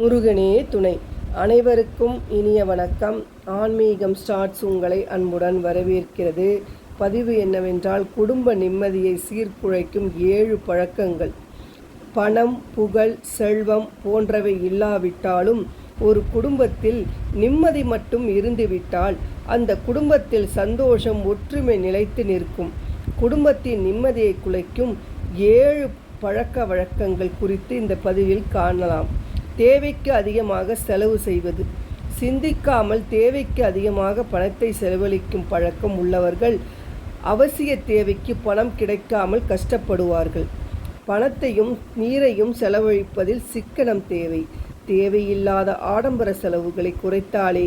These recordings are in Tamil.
முருகனே துணை. அனைவருக்கும் இனிய வணக்கம். ஆன்மீகம் ஸ்டார்ட்ஸ் உங்களை அன்புடன் வரவேற்கிறது. பதிவு என்னவென்றால் குடும்ப நிம்மதியை சீர்குலைக்கும் ஏழு பழக்கங்கள். பணம் புகழ் செல்வம் போன்றவை இல்லாவிட்டாலும் ஒரு குடும்பத்தில் நிம்மதி மட்டும் இருந்துவிட்டால் அந்த குடும்பத்தில் சந்தோஷம் ஒற்றுமை நிலைத்து நிற்கும். குடும்பத்தின் நிம்மதியை குலைக்கும் ஏழு பழக்க வழக்கங்கள் குறித்து இந்த பதிவில் காணலாம். தேவைக்கு அதிகமாக செலவு செய்வது. சிந்திக்காமல் தேவைக்கு அதிகமாக பணத்தை செலவழிக்கும் பழக்கம் உள்ளவர்கள் அவசிய தேவைக்கு பணம் கிடைக்காமல் கஷ்டப்படுவார்கள். பணத்தையும் நீரையும் செலவழிப்பதில் சிக்கனம் தேவை. தேவையில்லாத ஆடம்பர செலவுகளை குறைத்தாலே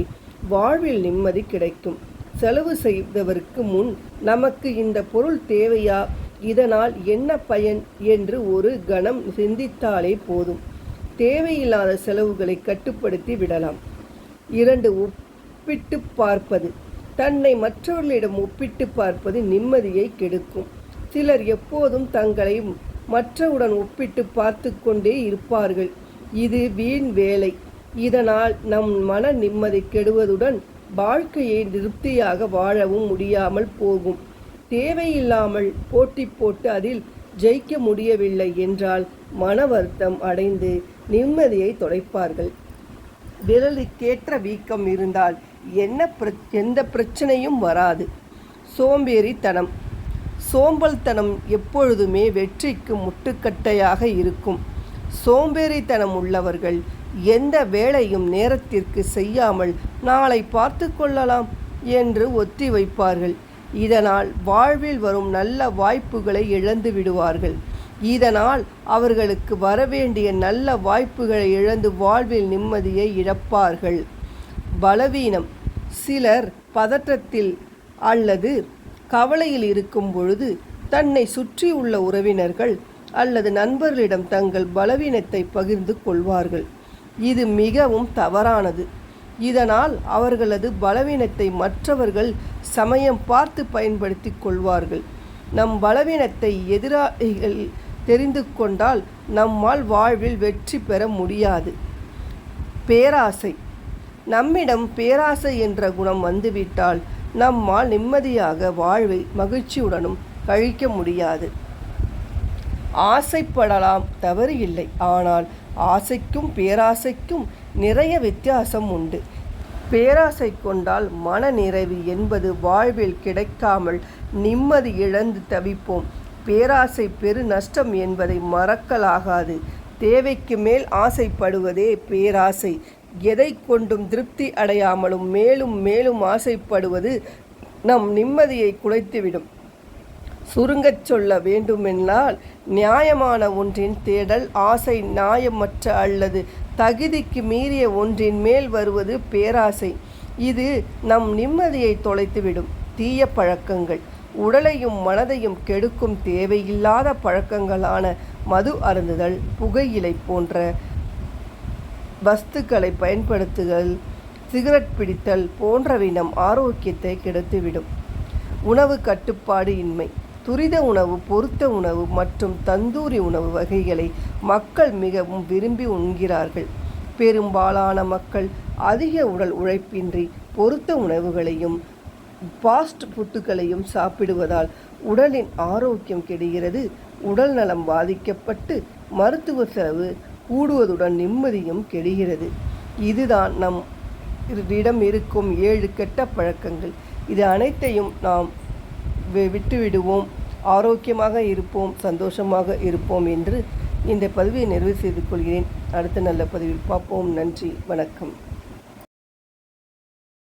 வாழ்வில் நிம்மதி கிடைக்கும். செலவு செய்தவருக்கு முன் நமக்கு இந்த பொருள் தேவையா? இதனால் என்ன பயன்? என்று ஒரு கணம் சிந்தித்தாலே போதும். தேவையில்லாத செலவுகளை கட்டுப்படுத்தி விடலாம். இரண்டு ஒப்பிட்டு பார்ப்பது. தன்னை மற்றவர்களிடம் ஒப்பிட்டு பார்ப்பது நிம்மதியை கெடுக்கும். சிலர் எப்போதும் தங்களை மற்றவுடன் ஒப்பிட்டு பார்த்து கொண்டே இருப்பார்கள். இது வீண் வேலை. இதனால் நம் மன நிம்மதி கெடுவதுடன் வாழ்க்கையை திருப்தியாக வாழவும் முடியாமல் போகும். தேவையில்லாமல் போட்டி போட்டு அதில் ஜெயிக்க முடியவில்லை என்றால் மன வருத்தம் அடைந்து நிம்மதியை தொலைப்பார்கள் விரலுக்கேற்ற வீக்கம் இருந்தால் என்ன பிர எந்த பிரச்சனையும் வராது. சோம்பேறித்தனம். சோம்பல்தனம் எப்பொழுதுமே வெற்றிக்கு முட்டுக்கட்டையாக இருக்கும். சோம்பேறித்தனம் உள்ளவர்கள் எந்த வேலையும் நேரத்திற்கு செய்யாமல் நாளை பார்த்து கொள்ளலாம் என்று ஒத்தி வைப்பார்கள் இதனால் வாழ்வில் வரும் நல்ல வாய்ப்புகளை இழந்து விடுவார்கள். இதனால் அவர்களுக்கு வரவேண்டிய நல்ல வாய்ப்புகளை இழந்து வாழ்வில் நிம்மதியை இழப்பார்கள். பலவீனம் சிலர் பதற்றத்தில் அல்லது கவலையில் இருக்கும் பொழுது தன்னை சுற்றியுள்ள உறவினர்கள் அல்லது நண்பர்களிடம் தங்கள் பலவீனத்தை பகிர்ந்து கொள்வார்கள். இது மிகவும் தவறானது. இதனால் அவர்களது பலவீனத்தை மற்றவர்கள் சமயம் பார்த்து பயன்படுத்தி கொள்வார்கள். நம் பலவீனத்தை எதிராளிகள் தெரிந்து கொண்டால் நம்மால் வாழ்வில் வெற்றி பெற முடியாது. பேராசை. நம்மிடம் பேராசை என்ற குணம் வந்துவிட்டால் நம்மால் நிம்மதியாக வாழ்வை மகிழ்ச்சியுடனும் கழிக்க முடியாது. ஆசைப்படலாம் தவறு இல்லை. ஆனால் ஆசைக்கும் பேராசைக்கும் நிறைய வித்தியாசம் உண்டு. பேராசை கொண்டால் மன நிறைவு என்பது வாழ்வில் கிடைக்காமல் நிம்மதி இழந்து தவிப்போம். பேராசை பெரு நஷ்டம் என்பதை மறக்கலாகாது. தேவைக்கு மேல் ஆசைப்படுவதே பேராசை. எதை கொண்டும் திருப்தி அடையாமலும் மேலும் மேலும் ஆசைப்படுவது நம் நிம்மதியை குலைத்துவிடும். சுருங்கச் சொல்ல வேண்டுமென்றால் நியாயமான ஒன்றின் தேடல் ஆசை நியாயமற்ற அல்லது தகுதிக்கு மீறிய ஒன்றின் மேல் வருவது பேராசை. இது நம் நிம்மதியை தொலைத்துவிடும். தீய பழக்கங்கள். உடலையும் மனதையும் கெடுக்கும் தேவையில்லாத பழக்கங்களான மது அருந்துதல் புகையிலை போன்ற வஸ்துக்களை பயன்படுத்துதல் சிகரெட் பிடித்தல் போன்றவை நம் ஆரோக்கியத்தை கெடுத்துவிடும். உணவு கட்டுப்பாடு இன்மை. துரித உணவு பொருத்த உணவு மற்றும் தந்தூரி உணவு வகைகளை மக்கள் மிகவும் விரும்பி உண்கிறார்கள். பெரும்பாலான மக்கள் அதிக உடல் உழைப்பின்றி பொருத்த உணவுகளையும் பாஸ்ட் ஃபுட்டுகளையும் சாப்பிடுவதால் உடலின் ஆரோக்கியம் கெடுகிறது. உடல் நலம் பாதிக்கப்பட்டு மருத்துவ செலவு கூடுவதுடன் நிம்மதியும் கெடுகிறது. இதுதான் நம் இடம் இருக்கும் ஏழு கெட்ட பழக்கங்கள். இது அனைத்தையும் நாம் விட்டுவிடுவோம். ஆரோக்கியமாக இருப்போம் சந்தோஷமாக இருப்போம் என்று இந்த பதிவை நிறைவு செய்து கொள்கிறேன். அடுத்த நல்ல பதிவில் பார்ப்போம். நன்றி வணக்கம்.